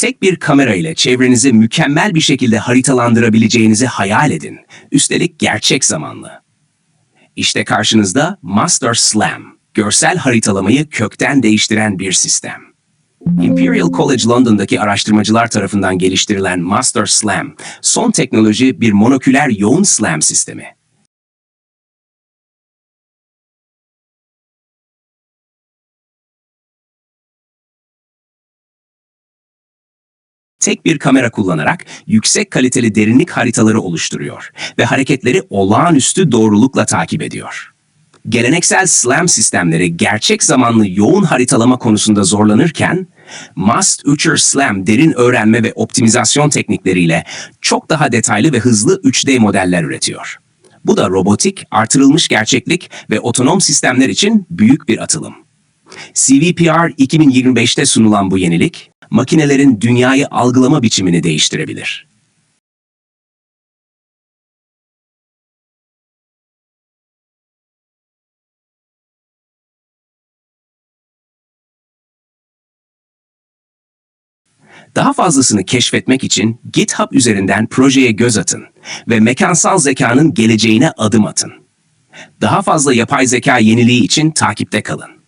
Tek bir kamera ile çevrenizi mükemmel bir şekilde haritalandırabileceğinizi hayal edin. Üstelik gerçek zamanlı. İşte karşınızda Master Slam, görsel haritalamayı kökten değiştiren bir sistem. Imperial College London'daki araştırmacılar tarafından geliştirilen Master Slam, son teknoloji bir monoküler yoğun slam sistemi. Tek bir kamera kullanarak yüksek kaliteli derinlik haritaları oluşturuyor ve hareketleri olağanüstü doğrulukla takip ediyor. Geleneksel SLAM sistemleri gerçek zamanlı yoğun haritalama konusunda zorlanırken, Must Uçer SLAM derin öğrenme ve optimizasyon teknikleriyle çok daha detaylı ve hızlı 3D modeller üretiyor. Bu da robotik, artırılmış gerçeklik ve otonom sistemler için büyük bir atılım. CVPR 2025'te sunulan bu yenilik, makinelerin dünyayı algılama biçimini değiştirebilir. Daha fazlasını keşfetmek için GitHub üzerinden projeye göz atın ve mekansal zekanın geleceğine adım atın. Daha fazla yapay zeka yeniliği için takipte kalın.